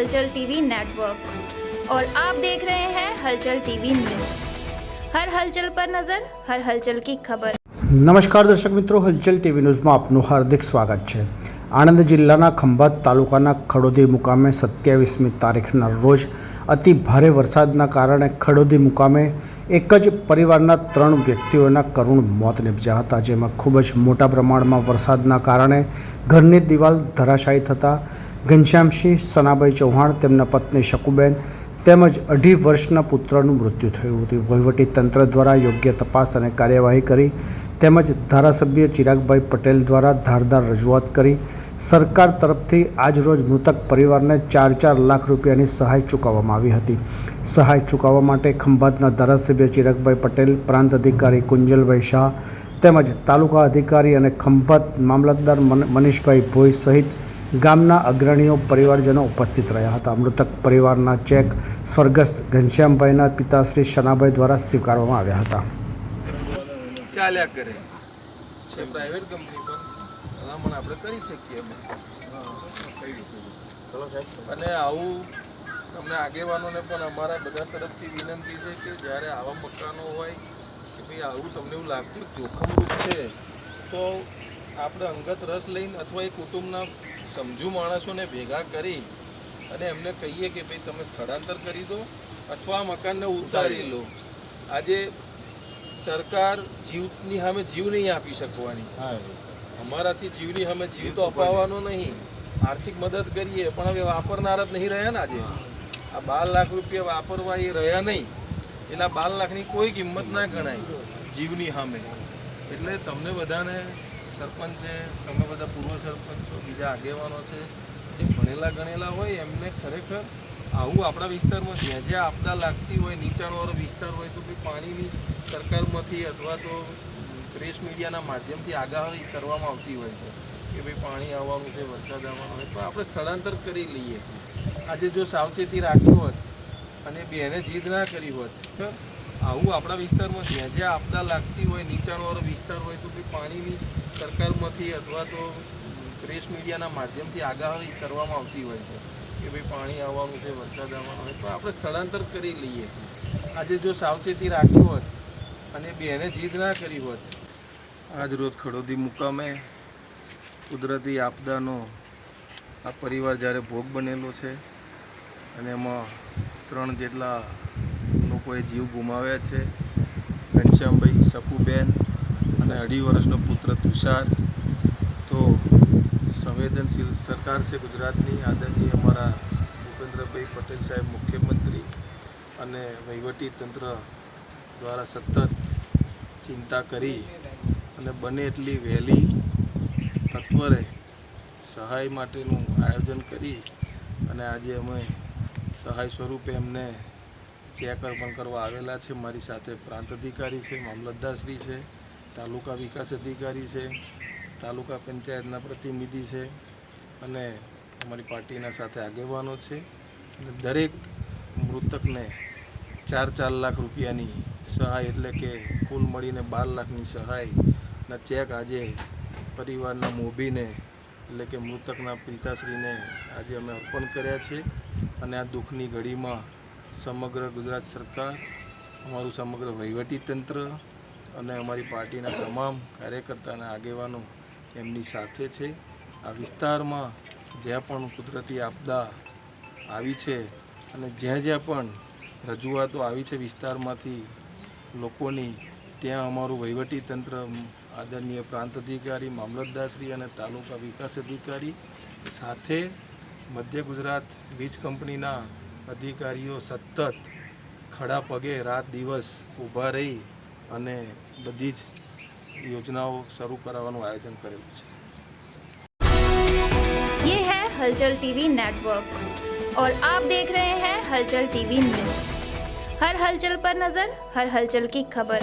हलचल TV network और आप देख रहे हैं हलचल टीवी न्यूज हर हलचल पर नजर हर हलचल की खबर નમસ્કાર દર્શક મિત્રો હલચલ ટીવી ન્યૂઝમાં આપનું હાર્દિક સ્વાગત છે આણંદ જિલ્લાના ખંભાત તાલુકાના ખડોદી મુકામે સત્યાવીસમી તારીખના રોજ અતિ ભારે વરસાદના કારણે ખડોદી મુકામે એક જ પરિવારના ત્રણ વ્યક્તિઓના કરુણ મોત નિપજ્યા હતા જેમાં ખૂબ જ મોટા પ્રમાણમાં વરસાદના કારણે ઘરની દિવાલ ધરાશાયી થતાં ઘનશ્યામસિંહ સનાભાઈ ચૌહાણ, તેમના પત્ની શકુબેન તેમજ અઢી વર્ષના પુત્રનું મૃત્યુ થયું હતું. વહીવટી તંત્ર દ્વારા યોગ્ય તપાસ અને કાર્યવાહી કરી તેમજ ધારાસભ્ય ચિરાગભાઈ પટેલ દ્વારા ધારદાર રજૂઆત કરી સરકાર તરફથી આજરોજ મૃતક પરિવારને ચાર ચાર લાખ રૂપિયાની સહાય ચૂકવવામાં આવી હતી. સહાય ચૂકવવા માટે ખંભાતના ધારાસભ્ય ચિરાગભાઈ પટેલ, પ્રાંત અધિકારી કુંજલભાઈ શાહ તેમજ તાલુકા અધિકારી અને ખંભાત મામલતદાર મન- મનીષભાઈ ભોઈ સહિત ગામના અગ્રણીઓ, પરિવારજનો ઉપસ્થિત રહ્યા હતા. મૃતક પરિવારના ચેક સ્વર્ગસ્થ ઘનશ્યામભાઈના પિતાશ્રી શનાભાઈ દ્વારા સ્વીકારવામાં આવ્યા હતા. ચાલ્યા કરે. છે પ્રાઇવેટ કંપની પણ ભલામણ આપણે કરી શકીએ અમે અને આવું તમને આગેવાનોને પણ અમારા બધા તરફથી વિનંતી છે કે જ્યારે આવા મકાનો હોય કે ભાઈ આવું તમને એવું લાગતું જોખમરૂપ છે, તો આપણે અંગત રસ લઈને અથવા એ કુટુંબના સમજુ માણસોને ભેગા કરી અને એમને કહીએ કે ભાઈ તમે સ્થળાંતર કરી દો અથવા આ મકાનને ઉતારી લો. આજે સરકાર જીવની સામે જીવ નહીં આપી શકવાની. અમારાથી જીવની સામે જીવ તો અપાવવાનો નહીં. આર્થિક મદદ કરીએ પણ હવે વાપરનાર જ નહીં રહ્યા ને આજે. આ બાર લાખ રૂપિયા વાપરવા એ રહ્યા નહીં. એટલે બાર લાખની કોઈ કિંમત ના ગણાય જીવની સામે. એટલે તમને બધાને સરપંચ છે, તમે બધા પૂર્વ સરપંચો બીજા આગેવાનો છે, જે ભણેલા ગણેલા હોય એમને ખરેખર આવું આપણા વિસ્તારમાં જ્યાં જ્યાં આપદા લાગતી હોય, નીચાણવાળો વિસ્તાર હોય, તો ભાઈ પાણીની સરકારમાંથી અથવા તો પ્રેસ મીડિયાના માધ્યમથી આગાહી કરવામાં આવતી હોય છે કે ભાઈ પાણી આવવાનું છે, વરસાદ આવવાનો હોય તો આપણે સ્થળાંતર કરી લઈએ. આજે જો સાવચેતી રાખી હોત અને બેને જીદ ના કરી હોત આવું આપણા વિસ્તારમાં જ્યાં જ્યાં આપદા લાગતી હોય, નીચાણવાળો વિસ્તાર હોય, તો ભાઈ પાણીની સરકારમાંથી અથવા તો પ્રેસ મીડિયાના માધ્યમથી આગાહી કરવામાં આવતી હોય છે કે ભાઈ પાણી આવવાનું છે, વરસાદ આવવાનો હોય તો આપણે સ્થળાંતર કરી લઈએ. આજે જો સાવચેતી રાખી હોત અને બેને જીદ ના કરી હોત. આજ રોજ ખડોદી મુકામે કુદરતી આપદાનો આ પરિવાર જ્યારે ભોગ બનેલો છે અને એમાં ત્રણ જેટલા લોકોએ જીવ ગુમાવ્યા છે. ઘનશ્યામભાઈ સપુબેન અને અઢી વર્ષનો પુત્ર તુષાર. તો સંવેદનશીલ સરકાર છે ગુજરાતની, આદરણીય અમારા ભૂપેન્દ્રભાઈ પટેલ સાહેબ મુખ્યમંત્રી અને વહીવટી તંત્ર દ્વારા સતત ચિંતા કરી અને બને એટલી વહેલી તત્વરે સહાય માટેનું આયોજન કરી અને આજે અમે સહાય સ્વરૂપે એમને ચેક અર્પણ કરવા આવેલા છે. મારી સાથે પ્રાંત અધિકારી છે મામલતદારશ્રી છે, તાલુકા વિકાસ અધિકારી છે, તાલુકા પંચાયતના પ્રતિનિધિ છે અને અમારી પાર્ટીના સાથે આગેવાનો છે. દરેક મૃતકને ચાર ચાર લાખ રૂપિયાની સહાય એટલે કે કુલ મળીને બાર લાખની સહાયના ચેક આજે પરિવારના મોભીને એટલે કે મૃતકના પિતાશ્રીને આજે અમે અર્પણ કર્યા છે. અને આ દુઃખની ઘડીમાં સમગ્ર ગુજરાત સરકાર, અમારું સમગ્ર વહીવટી તંત્ર અને અમારી પાર્ટીના તમામ કાર્યકર્તા અને આગેવાનો એમની સાથે છે. આ વિસ્તારમાં જ્યાં પણ કુદરતી આપદા આવી છે અને જ્યાં જ્યાં પણ રજૂઆતો આવી છે વિસ્તારમાંથી લોકોની, ત્યાં અમારું વહીવટી તંત્ર, આદરણીય પ્રાંત અધિકારી, મામલતદારશ્રી અને તાલુકા વિકાસ અધિકારી સાથે મધ્ય ગુજરાત વીજ કંપનીના અધિકારીઓ સતત ખડા પગે રાત દિવસ ઊભા રહી અને બધી જ યોજનાઓ શરૂ કરાવવાનું આયોજન કરેલું છે ये है हलचल टीवी नेटवर्क और आप देख रहे हैं हलचल टीवी न्यूज हर हलचल पर नजर हर हलचल की खबर